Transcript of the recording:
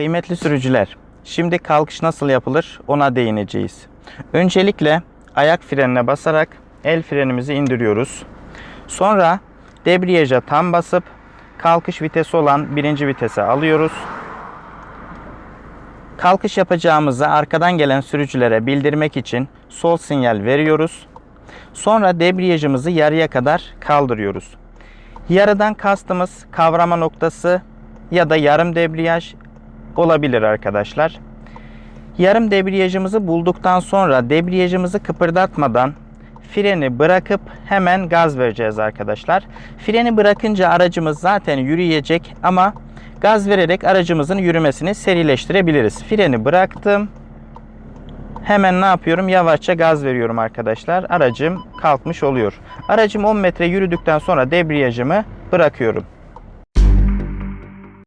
Kıymetli sürücüler, şimdi kalkış nasıl yapılır ona değineceğiz. Öncelikle ayak frenine basarak el frenimizi indiriyoruz. Sonra debriyaja tam basıp kalkış vitesi olan birinci vitese alıyoruz. Kalkış yapacağımızı arkadan gelen sürücülere bildirmek için sol sinyal veriyoruz. Sonra debriyajımızı yarıya kadar kaldırıyoruz. Yarıdan kastımız kavrama noktası ya da yarım debriyaj olabilir arkadaşlar. Yarım debriyajımızı bulduktan sonra debriyajımızı kıpırdatmadan freni bırakıp hemen gaz vereceğiz arkadaşlar. Freni bırakınca aracımız zaten yürüyecek ama gaz vererek aracımızın yürümesini serileştirebiliriz. Freni bıraktım. Hemen ne yapıyorum? Yavaşça gaz veriyorum arkadaşlar. Aracım kalkmış oluyor. Aracım 10 metre yürüdükten sonra debriyajımı bırakıyorum.